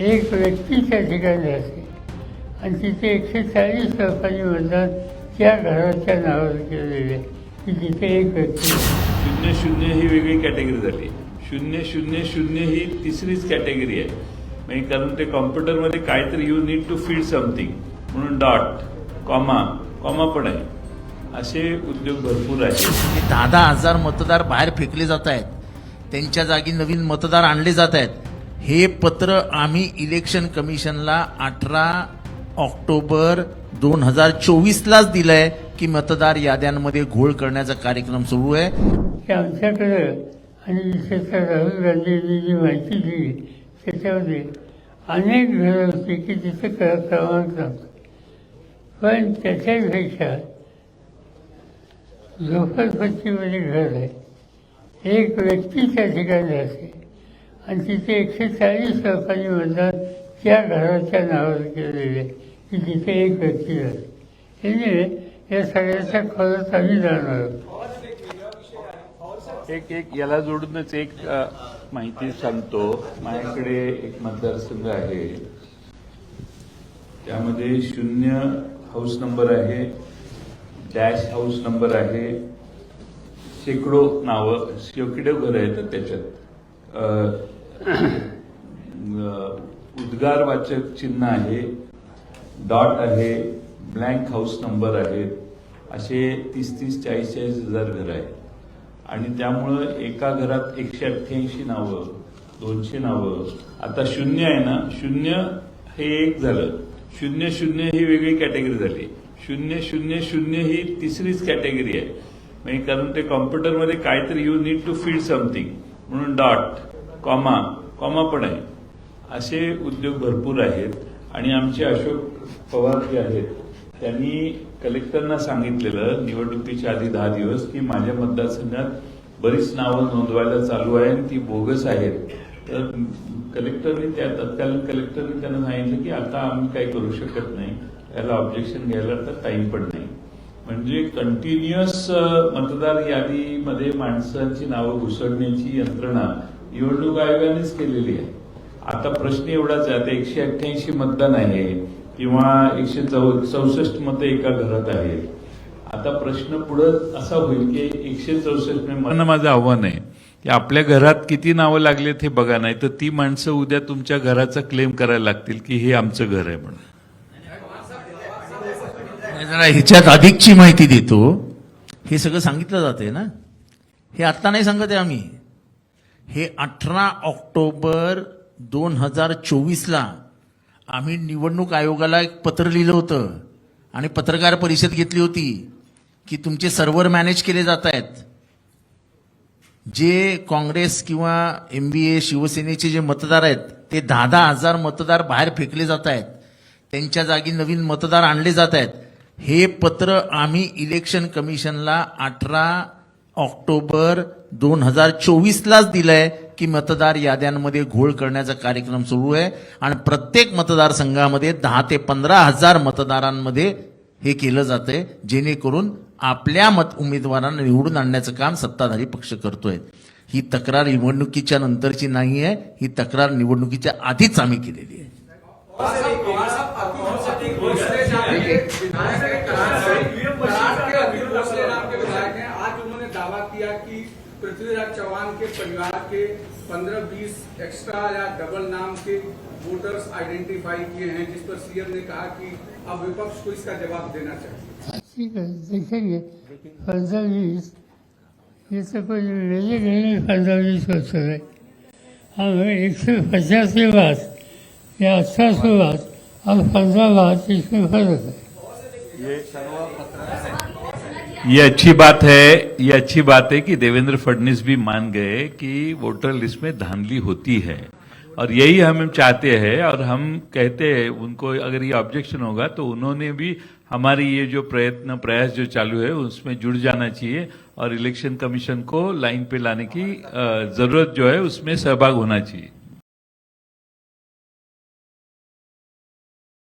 एक व्यक्ती त्या ठिकाणी असते आणि तिथे एकशे चाळीस लोकांनी मतदान त्या घराच्या नावावर केलेले. की तिथे एक व्यक्ती शून्य शून्य ही वेगळी कॅटेगरी झाली. शून्य शून्य शून्य ही तिसरीच कॅटेगरी आहे. म्हणजे कारण ते कॉम्प्युटरमध्ये काहीतरी you need to feed something म्हणून डॉट कॉमा कॉमा पण आहे. असे उद्योग भरपूर आहेत. दहा दहा हजार मतदार बाहेर फेकले जात आहेत. त्यांच्या जागी नवीन मतदार आणले जात आहेत. हे पत्र आम्ही इलेक्शन कमिशनला अठरा ऑक्टोबर दोन हजार चोवीसलाच दिलंय की मतदार याद्यांमध्ये घोळ करण्याचा कार्यक्रम सुरू आहे. की आमच्याकडे आणि विशेषतः राहुल गांधींनी जी माहिती दिली त्याच्यामध्ये अनेक घरं होती की तिथे क क्रमांक नव्हता. पण त्याच्यापेक्षा झोपडपट्टीमध्ये घर आहे. एक व्यक्ती त्या ठिकाणी असते आणि तिथे एकशे चाळीस लोकांनी मतदान त्या घराच्या नावावर केलेले की तिथे एक व्यक्ती आहे म्हणजे हे या सगळ्याच्या खरंच आम्ही जाणार आहोत. एक एक याला जोडूनच एक माहिती सांगतो. माझ्याकडे एक मतदारसंघ आहे. त्यामध्ये शून्य हाऊस नंबर आहे डॅश हाऊस नंबर आहे शेकडो नावं शेकडो घरं आहेत त्याच्यात. उद्गारवाचक चिन्ह आहे. डॉट आहे. ब्लँक हाऊस नंबर आहेत असे तीस तीस चाळीस चाळीस हजार घरं आहेत. आणि त्यामुळं एका घरात एकशे अठ्ठ्याऐंशी नावं दोनशे नावं. आता शून्य आहे ना? शून्य हे एक झालं. शून्य शून्य ही वेगळी कॅटेगरी झाली. शून्य शून्य शून्य ही तिसरीच कॅटेगरी आहे. म्हणजे कारण ते कॉम्प्युटरमध्ये काहीतरी you need to feed something म्हणून डॉट कॉमा कॉमा पण आहे. असे उद्योग भरपूर आहेत आणि आमचे अशोक पवार जे आहेत त्यांनी कलेक्टरना सांगितलेलं निवडणुकीच्या आधी दहा दिवस की माझ्या मतदारसंघात बरीच नावं नोंदवायला चालू आहे आणि ती बोगस आहेत. तर कलेक्टरने त्या तत्कालीन कलेक्टरने त्यांना सांगितलं की आता आम्ही काही करू शकत नाही याला ऑब्जेक्शन घ्यायला तर टाइम पण नाही. म्हणजे कंटिन्युअस मतदार यादीमध्ये माणसांची नावं घुसडण्याची यंत्रणा निवडणूक आयोगानेच केलेली आहे. आता प्रश्न एवढाच आहे आता एकशे अठ्ठ्याऐंशी मतदान आहे किंवा एकशे चौ चौसष्ट मतं एका घरात आहेत. आता प्रश्न पुढं असा होईल की एकशे चौसष्ट माझं आव्हान आहे की आपल्या घरात किती नावं लागलेत हे बघा नाही तर ती माणसं उद्या तुमच्या घराचा क्लेम करायला लागतील की हे आमचं घर आहे म्हणून. जरा ह्याच्यात अधिकची माहिती देतो. हे सगळं सांगितलं जाते ना? हे आत्ता नाही सांगत आहे आम्ही. हे अठरा ऑक्टोबर दोन हजार चोवीसला आम्ही निवडणूक आयोगाला एक पत्र लिहिलं होतं आणि पत्रकार परिषद घेतली होती की तुमचे सर्व्हर मॅनेज केले जात आहेत. जे काँग्रेस किंवा एम बी ए शिवसेनेचे जे मतदार आहेत ते दहा दहा हजार मतदार बाहेर फेकले जात आहेत. त्यांच्या जागी नवीन मतदार आणले जात आहेत. हे पत्र आम्ही इलेक्शन कमिशनला अठरा ऑक्टोबर दोन हजार चोवीसलाच दिलंय की मतदार याद्यांमध्ये घोळ करण्याचा कार्यक्रम सुरू आहे आणि प्रत्येक मतदारसंघामध्ये दहा ते पंधरा हजार मतदारांमध्ये हे केलं जातंय जेणेकरून आपल्या मत उमेदवारांना निवडून आणण्याचं काम सत्ताधारी पक्ष करतोय. ही तक्रार निवडणुकीच्या नंतरची नाही आहे ही तक्रार निवडणुकीच्या आधीच आम्ही केलेली आहे. दावा किया कि पृथ्वीराज चौहान के परिवार के 15-20 एक्स्ट्रा या डबल नाम के वोटर्स आइडेंटिफाई किए हैं जिस पर सीएम ने कहा कि अब विपक्ष को इसका जवाब देना चाहिए। ठीक है देखेंगे। फंजावीस ये तो कोई मेरे घर में फंजावीस हो। चुके हम एक सौ पचास के बाद या अस्सी के बाद अब पंद्रह बाद इसमें फ़र्क है। ये अच्छी बात है, ये अच्छी बात है कि देवेंद्र फडणवीस भी मान गए कि वोटर लिस्ट में धांधली होती है। और यही हम चाहते हैं और हम कहते हैं, उनको अगर ये ऑब्जेक्शन होगा तो उन्होंने भी हमारी ये जो प्रयत्न, प्रयास जो चालू है, उसमें जुड़ जाना चाहिए और इलेक्शन कमीशन को लाइन पे लाने की ज़रूरत जो है, उसमें सहभाग होना चाहिए।